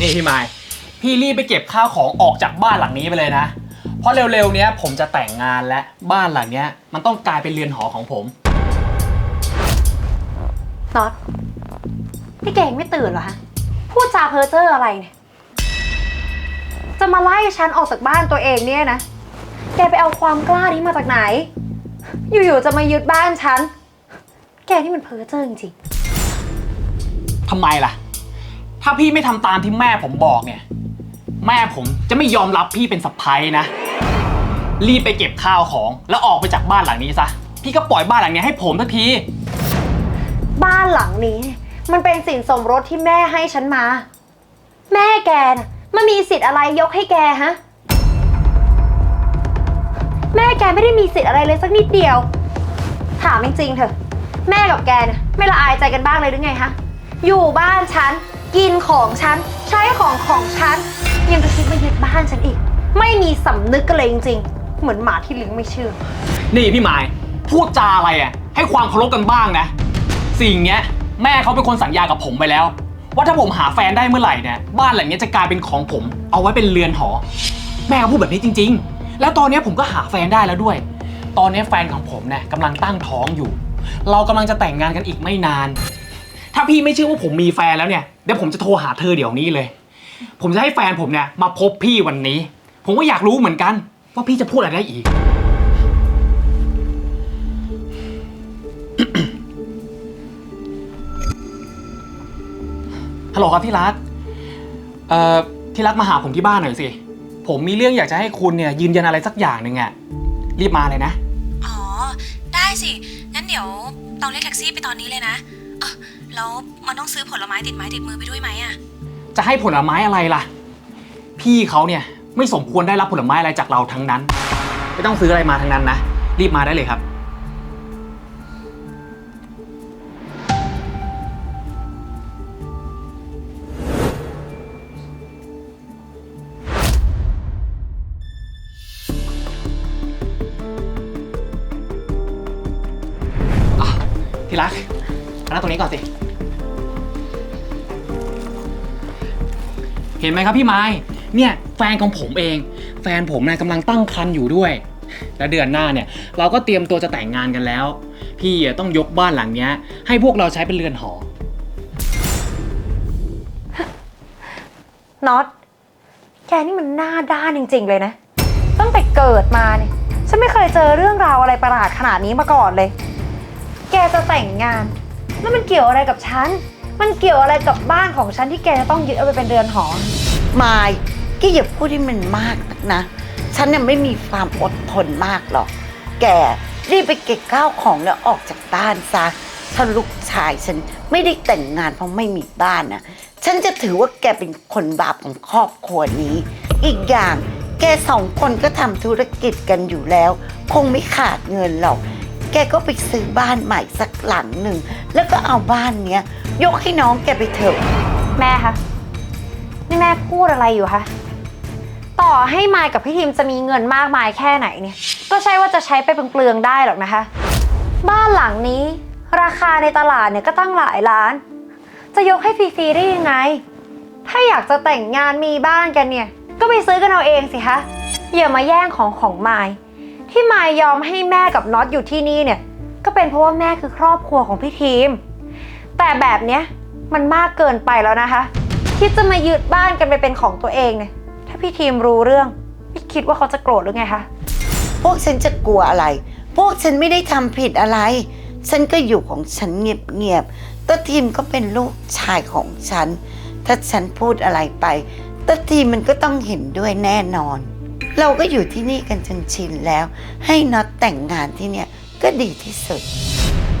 นี่พี่ไม้พี่รีบไปเก็บข้าวของออกจากบ้านหลังนี้ไปเลยนะ เพราะเร็วๆเนี้ยผมจะแต่งงานและบ้านหลังเนี้ย มันต้องกลายเป็นเรือนหอของผมน็อตนี่แกยังไม่ตื่นเหรอฮะพูดจาเพ้อเจ้ออะไรเนี่ยจะมาไล่ฉันออกจากบ้านตัวเองเนี่ยนะ แกไปเอาความกล้านี้มาจากไหน อยู่ๆจะมายึดบ้านฉัน แกนี่มันเพ้อเจ้อจริงทำไมล่ะ ถ้าพี่ไม่ทำตามที่แม่ผมบอกเนี่ย แม่ผมจะไม่ยอมรับพี่เป็นสะพ้ยนะ รีบไปเก็บข้าวของ แล้วออกไปจากบ้านหลังนี้ซะ พี่ก็ปล่อยบ้านหลังนี้ให้ผมทักที บ้านหลังนี้ มันเป็นสินสมรสที่แม่ให้ฉันมา แม่แกน่ะมันมีสิทธิ์อะไรยกให้แกฮะ แม่แกไม่ได้มีสิทธิ์อะไรเลยสักนิดเดียว ถามจริงๆเถอะ แม่กับแกเนี่ยไม่ละอายใจกันบ้างเลยหรือไงฮะ อยู่บ้านฉัน กินของฉัน ใช้ของของฉัน ยังจะคิดมายึดบ้านฉันอีก ไม่มีสำนึกกันเลยจริงๆ เหมือนหมาที่เลิ้งไม่เชื่องนี่พี่หมาย พูดจาอะไรอะ ให้ความเคารพกันบ้างนะ สิ่งเนี้ย แม่เขาเป็นคนสัญญากับผมไปแล้ว ว่าถ้าผมหาแฟนได้เมื่อไหร่เนี่ยบ้านหลังเนี้ยจะกลายเป็นของผม เอาไว้เป็นเรือนหอ แม่เขาพูดแบบนี้จริง ๆ แล้วตอนเนี้ยผมก็หาแฟนได้แล้วด้วย ตอนเนี้ยแฟนของผมเนี่ยกำลังตั้งท้องอยู่ เรากำลังจะแต่งงานกันอีกไม่นาน ถ้าพี่ไม่เชื่อว่าผมมีแฟนแล้วเนี่ย เดี๋ยวผมจะโทรหาเธอเดี๋ยวนี้เลย ผมจะให้แฟนผมเนี่ยมาพบพี่วันนี้ ผมก็อยากรู้เหมือนกัน ว่าพี่จะพูดอะไรได้อีก ฮัลโหลครับที่รัก เอ่อที่รักมาหาผมที่บ้านหน่อยสิ ผมมีเรื่องอยากจะให้คุณเนี่ยยืนยันอะไรสักอย่างหนึ่งอะรีบมาเลยนะ อ๋อ ได้สิ งั้นเดี๋ยวต้องเรียกแท็กซี่ไปตอนนี้เลยนะเออ แล้วมันต้องซื้อผลไม้ติดไม้ติดมือไปด้วยไหมอะจะให้ผลไม้อะไรล่ะ พี่เขาเนี่ยไม่สมควรได้รับผลไม้อะไรจากเราทั้งนั้น ไม่ต้องซื้ออะไรมาทั้งนั้นนะ รีบมาได้เลยครับ อะที่รักมานั่งตรงนี้ก่อนสิ ห็นไหมครับพี่ไม้เนี่ยแฟนของผมเอง แฟนผมนะกำลังตั้งครรภ์อยู่ด้วย แล้วเดือนหน้าเนี่ยเราก็เตรียมตัวจะแต่งงานกันแล้ว พี่อะต้องยกบ้านหลังเนี้ย ให้พวกเราใช้เป็นเรือนหอ น็อต แกนี่มันหน้าด้านจริง ๆ เลยนะ ตั้งแต่เกิดมาเนี่ย ฉันไม่เคยเจอเรื่องราวอะไรประหลาดขนาดนี้มาก่อนเลย แกจะแต่งงาน แล้วมันเกี่ยวอะไรกับฉัน มันเกี่ยวอะไรกับบ้านของฉันที่แกจะต้องยึดเอาไปเป็นเรือนหอ มายแกอย่าพูดให้มันมากนักนะ ฉันเนี่ยไม่มีความอดทนมากหรอก แกรีบไปเก็บข้าวของแล้วออกจากบ้านซะ ถ้าลูกชายฉันไม่ได้แต่งงานเพราะไม่มีบ้านนะฉันจะถือว่าแกเป็นคนบาปของครอบครัวนี้ อีกอย่างแกสองคนก็ทำธุรกิจกันอยู่แล้ว คงไม่ขาดเงินหรอก แกก็ไปซื้อบ้านใหม่สักหลังหนึ่ง แล้วก็เอาบ้านเนี้ย ยกให้น้องแกไปเถอะแม่คะนี่แม่พูดอะไรอยู่คะต่อให้มายกับพี่ทีมจะมีเงินมากมายแค่ไหนเนี่ย ก็ใช่ว่าจะใช้ไปเปลืองๆได้หรอกนะคะ บ้านหลังนี้ ราคาในตลาดเนี่ยก็ตั้งหลายล้าน จะยกให้ฟรีๆได้ยังไง ถ้าอยากจะแต่งงานมีบ้านกันเนี่ย ก็ไปซื้อกันเอาเองสิคะอย่ามาแย่งของของมาย ที่มายยอมให้แม่กับน็อตอยู่ที่นี่เนี่ย ก็เป็นเพราะว่าแม่คือครอบครัวของพี่ทีม แต่แบบเนี้ยมันมากเกินไปแล้วนะคะ คิดจะมายึดบ้านกันไปเป็นของตัวเองเนี่ย ถ้าพี่ทีมรู้เรื่องพี่คิดว่าเขาจะโกรธหรือไงคะ พวกฉันจะกลัวอะไร พวกฉันไม่ได้ทำผิดอะไร ฉันก็อยู่ของฉันเงียบๆตัทีมก็เป็นลูกชายของฉัน ถ้าฉันพูดอะไรไปตัทีมมันก็ต้องเห็นด้วยแน่นอน เราก็อยู่ที่นี่กันจนชินแล้ว ให้น็อตแต่งงานที่เนี่ยก็ดีที่สุด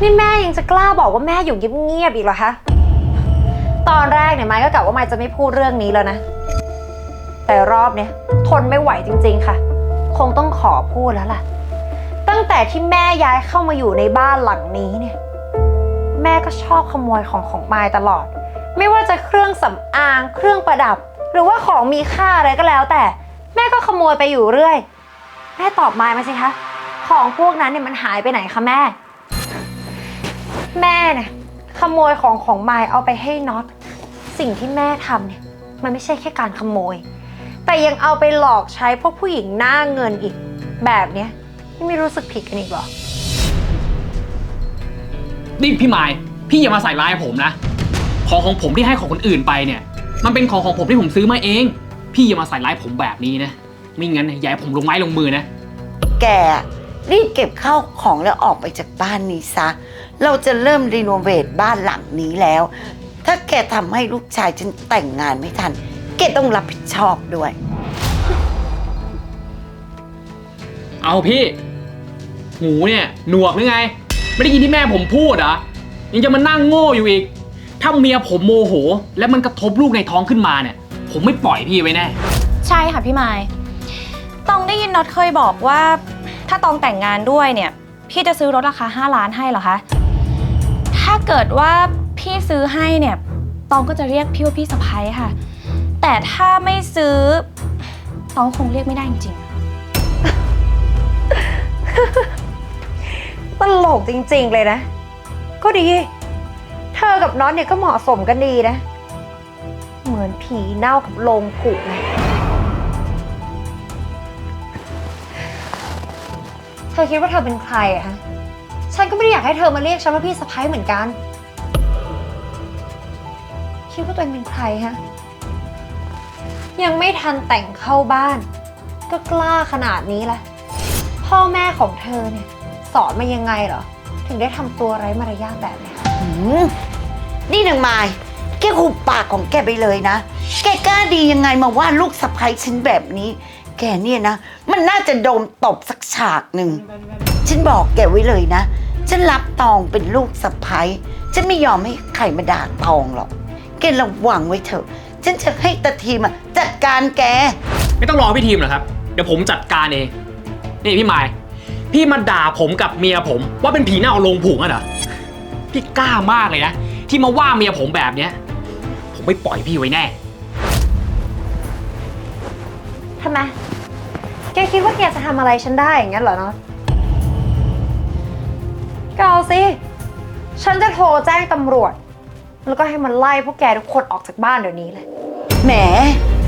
นี่แม่ยังจะกล้าบอกว่าแม่อยู่เงียบๆอีกเหรอคะ ตอนแรกเนี่ยไม้ก็กะว่าไม้จะไม่พูดเรื่องนี้แล้วนะ แต่รอบเนี้ยทนไม่ไหวจริง ๆ ค่ะ คงต้องขอพูดแล้วล่ะ ตั้งแต่ที่แม่ย้ายเข้ามาอยู่ในบ้านหลังนี้เนี่ย แม่ก็ชอบขโมยของของไม้ตลอด ไม่ว่าจะเครื่องสำอาง เครื่องประดับ หรือว่าของมีค่าอะไรก็แล้วแต่ แม่ก็ขโมยไปอยู่เรื่อย แม่ตอบไม้มาสิคะ ของพวกนั้นเนี่ยมันหายไปไหนคะแม่ แม่เนี่ยขโมยของของมายเอาไปให้น็อต สิ่งที่แม่ทำเนี่ย มันไม่ใช่แค่การขโมย แต่ยังเอาไปหลอกใช้พวกผู้หญิงหน้าเงินอีกแบบเนี้ยนี่ไม่รู้สึกผิดกันอีกเหรอ นี่พี่ไม้พี่อย่ามาใส่ร้ายผมนะ ของของผมที่ให้ของคนอื่นไปเนี่ย มันเป็นของของผมที่ผมซื้อมาเอง พี่อย่ามาใส่ร้ายผมแบบนี้นะ ไม่งั้นนะอย่าให้ผมลงไม้ลงมือนะ แกรีบเก็บข้าวของแล้วออกไปจากบ้านนี้ซะ เราจะเริ่มรีโนเวทบ้านหลังนี้แล้ว ถ้าแกทำให้ลูกชายฉันแต่งงานไม่ทัน แกต้องรับผิดชอบด้วย เอาพี่ หูเนี่ยหนวกหรือไง ไม่ได้ยินที่แม่ผมพูดเหรอยังจะมานั่งโง่อยู่อีก ถ้าเมียผมโมโห แล้วมันกระทบลูกในท้องขึ้นมาเนี่ย ผมไม่ปล่อยพี่ไว้แน่ ใช่ค่ะพี่ไม้ตองได้ยินน็อตเคยบอกว่า ถ้าตองแต่งงานด้วยเนี่ย พี่จะซื้อรถราคา 5 ล้านให้เหรอคะ ถ้าเกิดว่าพี่ซื้อให้เนี่ย ตองก็จะเรียกพี่ว่าพี่สะพ้ยค่ะ แต่ถ้าไม่ซื้อ ตองคงเรียกไม่ได้จริงๆตลกจริงๆเลยนะ ก็ดี เธอกับน็อตเนี่ยก็เหมาะสมกันดีนะ เหมือนผีเน่ากับโลงผุไงเธอคิดว่าเธอเป็นใครอะฮะ ฉันก็ไม่ได้อยากให้เธอมาเรียกฉันว่าพี่สะพ้ายเหมือนกัน คิดว่าตัวเองเป็นใครฮะ ยังไม่ทันแต่งเข้าบ้าน ก็กล้าขนาดนี้ละ พ่อแม่ของเธอเนี่ยสอนมายังไงเหรอ ถึงได้ทำตัวไร้มารยาทแบบนี้ยหืมนี่นางไม้ กหุบปากของแกไปเลยนะ แกกล้าดียังไงมาว่าลูกสะใภ้ฉันแบบนี้ แกเนี่ยนะ มันน่าจะโดนตบสักฉากหนึ่ง ฉันบอกแกไว้เลยนะ ฉันรับตองเป็นลูกสะใภ้ฉันไม่ยอมให้ใครมาด่าตองหรอก แกระวังไว้เถอะ ฉันจะให้ตาทีมอะจัดการแก ไม่ต้องรอพี่ทีมหรอกครับ เดี๋ยวผมจัดการเอง นี่พี่ไม้พี่มาด่าผมกับเมียผม ว่าเป็นผีเน่าโลงผุงอะเหรอพี่กล้ามากเลยนะที่มาว่าเมียผมแบบเนี้ย ผมไม่ปล่อยพี่ไว้แน่ ทำไม แกคิดว่าแกจะทำอะไรฉันได้อย่างนั้นเหรอเนาะก็เอาสิ ฉันจะโทรแจ้งตำรวจ แล้วก็ให้มันไล่พวกแกทุกคนออกจากบ้านเดี๋ยวนี้เลย แหม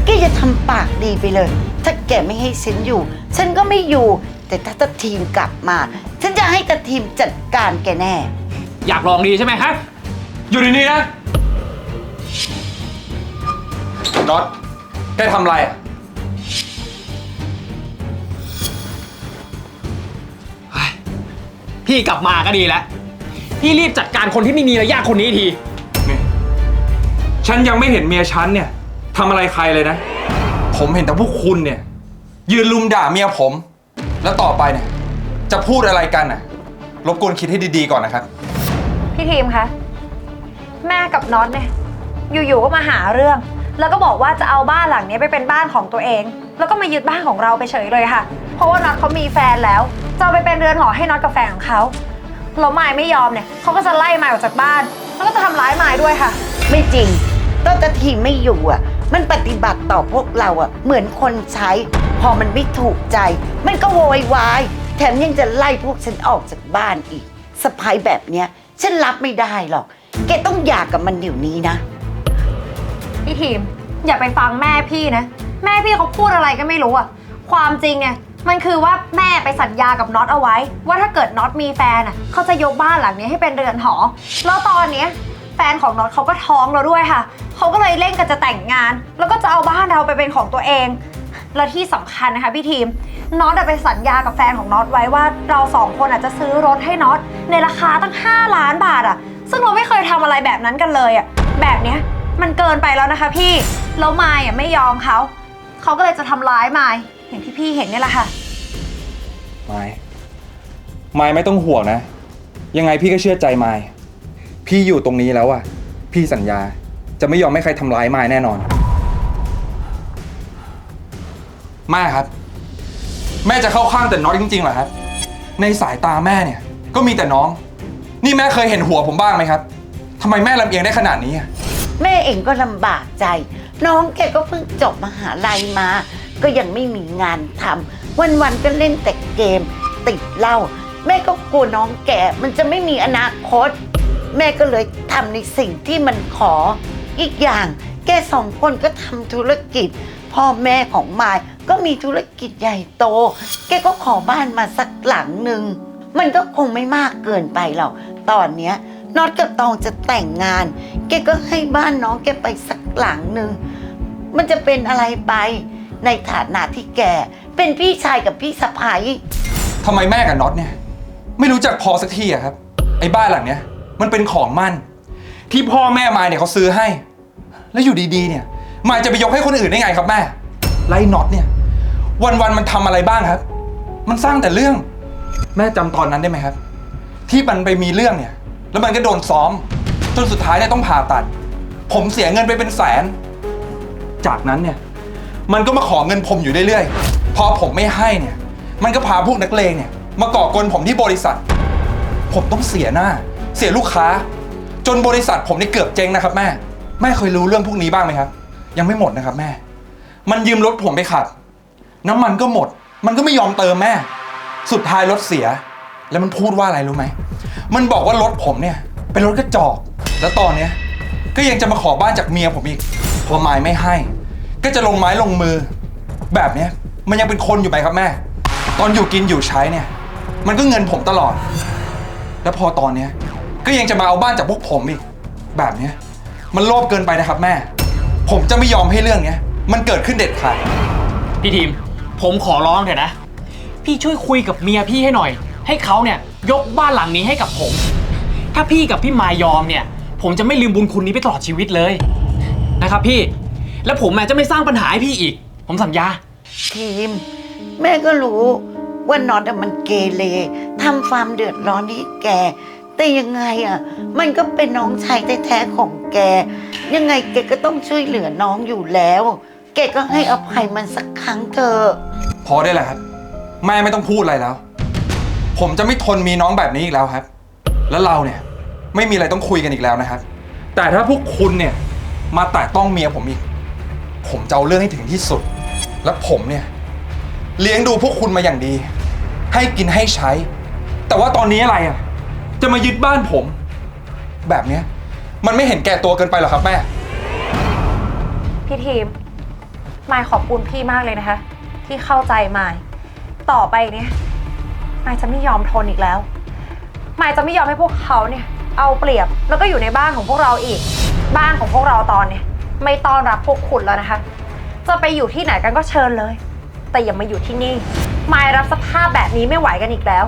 แกจะทำปากดีไปเลย ถ้าแกไม่ให้ฉันอยู่ ฉันก็ไม่อยู่ แต่ถ้าตาทีมกลับมา ฉันจะให้ตาทีมจัดการแกแน่ อยากลองดีใช่ไหมครับอยู่ในนี้นะ น็อต แกทำอะไรอะพี่กลับมาก็ดีแล้ว พี่รีบจัดการคนที่ไม่มีมารยาทคนนี้ที นี่ฉันยังไม่เห็นเมียฉันเนี่ยทำอะไรใครเลยนะ ผมเห็นแต่พวกคุณเนี่ย ยืนลุมด่าเมียผม แล้วต่อไปเนี่ย จะพูดอะไรกันน่ะ รบกวนคิดให้ดีๆก่อนนะครับ พี่ทีมคะ แม่กับน็อตเนี่ย อยู่ๆก็มาหาเรื่อง แล้วก็บอกว่าจะเอาบ้านหลังนี้ไปเป็นบ้านของตัวเอง แล้วก็มายึดบ้านของเราไปเฉยเลยค่ะ เพราะว่าน็อตเขามีแฟนแล้ว จะเอาไปเป็นเรือนหอให้น็อตกับแฟนของเขาแล้วมายไม่ยอมเนี่ยเขาก็จะไล่ไมายออกจากบ้าน แล้วก็จะทำร้ายไมายด้วยค่ะ ไม่จริงตอนตาทีไม่อยู่อะ มันปฏิบัติต่อพวกเราอะ เหมือนคนใช้ พอมันไม่ถูกใจ มันก็โวยวาย แถมยังจะไล่พวกฉันออกจากบ้านอีกสะพายแบบเนี้ย ฉันรับไม่ได้หรอก แกต้องหย่ากับมันเดี๋ยวนี้นะ พี่ทีม อย่าไปฟังแม่พี่นะ แม่พี่เขาพูดอะไรก็ไม่รู้อะความจริงเนี่ยมันคือว่าแม่ไปสัญญากับน็อตเอาไว้ ว่าถ้าเกิดน็อตมีแฟนอะเขาจะยกบ้านหลังนี้ให้เป็นเรือนหอ แล้วตอนเนี้ยแฟนของน็อตเขาก็ท้องแล้วด้วยค่ะ เขาก็เลยเร่งกันจะแต่งงาน แล้วก็จะเอาบ้านเราไปเป็นของตัวเอง แล้วที่สำคัญนะคะพี่ทีมน็อตไปสัญญากับแฟนของน็อตไว้ว่าเราสองคนอาจจะซื้อรถให้น็อตในราคาตั้ง 5 ล้านบาทอะซึ่งเราไม่เคยทำอะไรแบบนั้นกันเลยอะแบบเนี้ย มันเกินไปแล้วนะคะพี่ แล้วมายอะไม่ยอมเขา เขาก็เลยจะทำร้ายมายอย่างที่พี่เห็นนี่แหละค่ะ ไม้ไม้ไม่ต้องห่วงนะ ยังไงพี่ก็เชื่อใจไม้พี่อยู่ตรงนี้แล้วอะพี่สัญญาจะไม่ยอมให้ใครทำร้ายไม้แน่นอน แม่ครับ แม่จะเข้าข้างแต่น็อตจริงๆเหรอครับ ในสายตาแม่เนี่ย ก็มีแต่น้อง นี่แม่เคยเห็นหัวผมบ้างไหมครับทำไมแม่ลำเอียงได้ขนาดนี้อะ แม่เองก็ลำบากใจ น้องแกก็เพิ่งจบมหาลัยมา ก็ยังไม่มีงานทำวันๆก็เล่นแต่เกม ติดเหล้าแม่ก็กลัวน้องแกมันจะไม่มีอนาคต แม่ก็เลยทำในสิ่งที่มันขอ อีกอย่างแกสองคนก็ทำธุรกิจ พ่อแม่ของมายก็มีธุรกิจใหญ่โต แกก็ขอบ้านมาสักหลังหนึ่ง มันก็คงไม่มากเกินไปหรอก ตอนเนี้ย น็อตกับตองจะแต่งงาน แกก็ให้บ้านน้องแกไปสักหลังหนึ่ง มันจะเป็นอะไรไป ในฐานะที่แกเป็นพี่ชายกับพี่สะพ้ายทำไมแม่กับน็อตเนี่ย ไม่รู้จักพอสักทีอะครับ ไอ้บ้านหลังเนี้ยมันเป็นของมั่น ที่พ่อแม่มายเนี่ยเขาซื้อให้ แล้วอยู่ดีๆเนี่ย มายจะไปยกให้คนอื่นได้ไงครับแม่ไล่น็อตเนี่ย วันๆมันทำอะไรบ้างครับ มันสร้างแต่เรื่อง แม่จำตอนนั้นได้ไหมครับ ที่มันไปมีเรื่องเนี่ย แล้วมันก็โดนซ้อม จนสุดท้ายเนี่ยต้องผ่าตัด ผมเสียเงินไปเป็นแสน จากนั้นเนี่ย มันก็มาขอเงินผมอยู่เรื่อยๆ พอผมไม่ให้เนี่ย มันก็พาพวกนักเลงเนี่ย มาก่อกวนผมที่บริษัท ผมต้องเสียหน้า เสียลูกค้า จนบริษัทผมนี่เกือบเจ๊งนะครับแม่ แม่เคยรู้เรื่องพวกนี้บ้างไหมครับ ยังไม่หมดนะครับแม่ มันยืมรถผมไปขับ น้ำมันก็หมด มันก็ไม่ยอมเติมแม่ สุดท้ายรถเสีย แล้วมันพูดว่าอะไรรู้ไหม มันบอกว่ารถผมเนี่ย เป็นรถกระจอก แล้วตอนเนี้ยก็ยังจะมาขอบ้านจากเมียผมอีกพอไม้ไม่ให้ ก็จะลงไม้ลงมือ แบบเนี้ยมันยังเป็นคนอยู่ไหมครับแม่ ตอนอยู่กินอยู่ใช้เนี่ย มันก็เงินผมตลอด แล้วพอตอนเนี้ยก็ยังจะมาเอาบ้านจากพวกผมอีก แบบเนี้ยมันโลภเกินไปนะครับแม่ ผมจะไม่ยอมให้เรื่องเนี้ย มันเกิดขึ้นเด็ดขาด พี่ทีม ผมขอร้องเถอะนะ พี่ช่วยคุยกับเมียพี่ให้หน่อย ให้เขาเนี่ย ยกบ้านหลังนี้ให้กับผม ถ้าพี่กับพี่มายอมเนี่ย ผมจะไม่ลืมบุญคุณนี้ไปตลอดชีวิตเลย นะครับพี่ แล้วผมอะจะไม่สร้างปัญหาให้พี่อีก ผมสัญญา ทีม แม่ก็รู้ว่าน็อตอะมันเกเรทำความเดือดร้อนให้แก แต่ยังไงอะมันก็เป็นน้องชายแท้ๆของแก ยังไงแกก็ต้องช่วยเหลือน้องอยู่แล้ว แกก็ให้อภัยมันสักครั้งเถอะ พอได้แล้วครับ แม่ไม่ต้องพูดอะไรแล้ว ผมจะไม่ทนมีน้องแบบนี้อีกแล้วครับ แล้วเราเนี่ยไม่มีอะไรต้องคุยกันอีกแล้วนะครับ แต่ถ้าพวกคุณเนี่ยมาแตะต้องเมียผมอีก ผมจะเอาเรื่องให้ถึงที่สุด และผมเนี่ยเลี้ยงดูพวกคุณมาอย่างดี ให้กินให้ใช้ แต่ว่าตอนนี้อะไรอะ จะมายึดบ้านผม แบบเนี้ยมันไม่เห็นแก่ตัวเกินไปหรอครับแม่ พี่ทีมมายขอบคุณพี่มากเลยนะคะ ที่เข้าใจมาย ต่อไปเนี่ย มายจะไม่ยอมทนอีกแล้วมายจะไม่ยอมให้พวกเขาเนี่ย เอาเปรียบแล้วก็อยู่ในบ้านของพวกเราอีก บ้านของพวกเราตอนเนี่ย ไม่ต้อนรับพวกคุณแล้วนะคะ จะไปอยู่ที่ไหนกันก็เชิญเลย แต่อย่ามาอยู่ที่นี่มายรับสภาพแบบนี้ไม่ไหวกันอีกแล้ว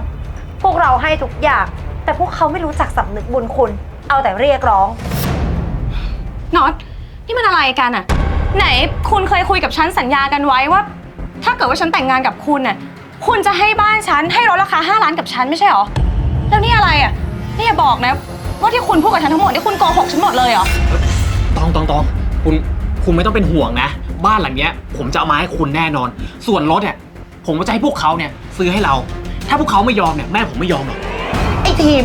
พวกเราให้ทุกอย่าง แต่พวกเขาไม่รู้จักสำนึกบุญคุณ เอาแต่เรียกร้อง น็อตนี่มันอะไรกันอะไหนคุณเคยคุยกับฉันสัญญากันไว้ว่า ถ้าเกิดว่าฉันแต่งงานกับคุณน่ะ คุณจะให้บ้านฉันให้รถราคา 5 ล้านกับฉันไม่ใช่หรอ แล้วนี่อะไรอะนี่อย่าบอกนะ ว่าที่คุณพูดกับฉันทั้งหมดนี่คุณโกหกฉันหมดเลยเหรอ ตองตองตองคุณคุณไม่ต้องเป็นห่วงนะ บ้านหลังเนี้ย ผมจะเอามาให้คุณแน่นอน ส่วนรถเนี่ยผมก็จะให้พวกเขาเนี่ยซื้อให้เรา ถ้าพวกเขาไม่ยอมเนี่ยแม่ผมไม่ยอมหรอกไอ้ทีม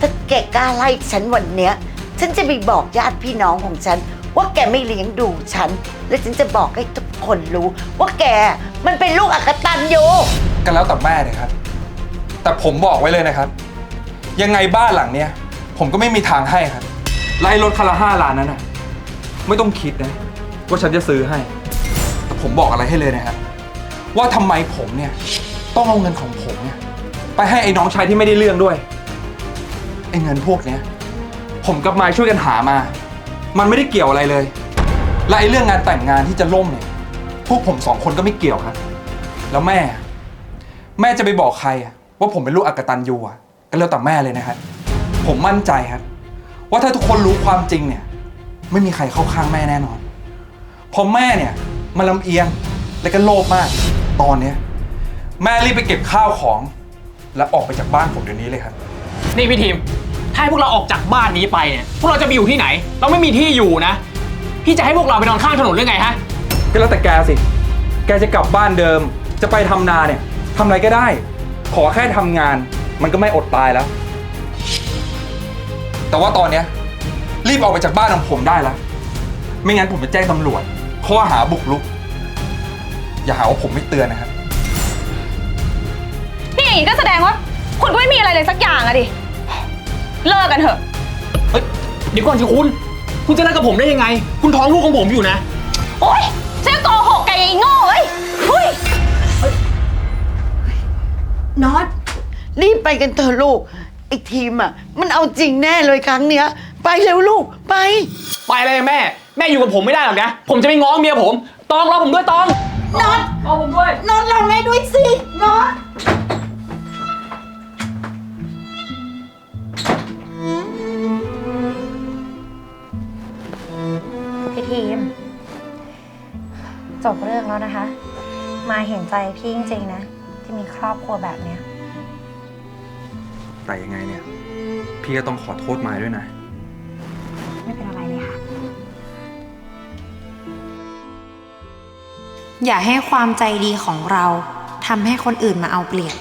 ถ้าแกกล้าไล่ฉันวันเนี้ย ฉันจะไปบอกญาติพี่น้องของฉัน ว่าแกไม่เลี้ยงดูฉัน และฉันจะบอกให้ทุกคนรู้ ว่าแกมันเป็นลูกอักตันอยู่ กันแล้วแต่แม่เลยครับ แต่ผมบอกไว้เลยนะครับ ยังไงบ้านหลังเนี้ยผมก็ไม่มีทางให้ครับไล่รถคันละห้าล้านนั้นน่ะ ไม่ต้องคิดนะ ว่าฉันจะซื้อให้ แต่ผมบอกอะไรให้เลยนะครับ ว่าทำไมผมเนี่ย ต้องเอาเงินของผมเนี่ย ไปให้ไอ้น้องชายที่ไม่ได้เรื่องด้วย ไอ้เงินพวกเนี้ย ผมกับมายช่วยกันหามา มันไม่ได้เกี่ยวอะไรเลย และไอ้เรื่องงานแต่งงานที่จะล่มเนี่ย พวกผมสองคนก็ไม่เกี่ยวครับ แล้วแม่ แม่จะไปบอกใครอะว่าผมเป็นลูกอักตันยูอะก็แล้วแต่แม่เลยนะครับ ผมมั่นใจครับ ว่าถ้าทุกคนรู้ความจริงเนี่ย ไม่มีใครเข้าข้างแม่แน่นอนเพอแม่เนี่ยมันลำเอียงและก็โลภมาก ตอนเนี้ยแม่รีบไปเก็บข้าวของ แล้วออกไปจากบ้านผมเดี๋ยวนี้เลยครับ นี่พี่ทีม ถ้าให้พวกเราออกจากบ้านนี้ไปเนี่ย พวกเราจะไปอยู่ที่ไหน เราไม่มีที่อยู่นะ พี่จะให้พวกเราไปนอนข้างถนนหรือไงฮะ ก็แล้วแต่แกสิ แกจะกลับบ้านเดิม จะไปทำนาเนี่ย ทำอะไรก็ได้ ขอแค่ทำงาน มันก็ไม่อดตายแล้ว แต่ว่าตอนเนี้ยรีบออกไปจากบ้านของผมได้แล้ว ไม่งั้นผมจะแจ้งตำรวจข้อหาบุกรุก อย่าหาว่าผมไม่เตือนนะครับ นี่อย่างนี้ก็แสดงว่า คุณก็ไม่มีอะไรเลยสักอย่างอะดิ เลิกกันเถอะ เฮ้ยเดี๋ยวก่อนสิคุณ คุณจะเลิกกับผมได้ยังไง คุณท้องลูกของผมอยู่นะ โอ๊ยฉันโกหกแกไอ้โง่เอ้ยเฮ้ย น็อตรีบไปกันเถอะลูกไอ้ทีมอะ มันเอาจริงแน่เลยครั้งเนี้ย ไปเร็วลูกไป ไปเลยแม่ แม่อยู่กับผมไม่ได้หรอกนะ ผมจะไปง้อเมียผม ตองรอผมด้วยตองน็อตรอผมด้วย น็อตเราไม่ด้วยสิน็อตพี่ทีม จบเรื่องแล้วนะคะ มาเห็นใจพี่จริงๆนะ ที่มีครอบครัวแบบเนี้ย แต่ยังไงเนี่ย พี่ก็ต้องขอโทษมายด้วยนะ ไม่เป็นอะไรเลยค่ะ อย่าให้ความใจดีของเราทำให้คนอื่นมาเอาเปรียบ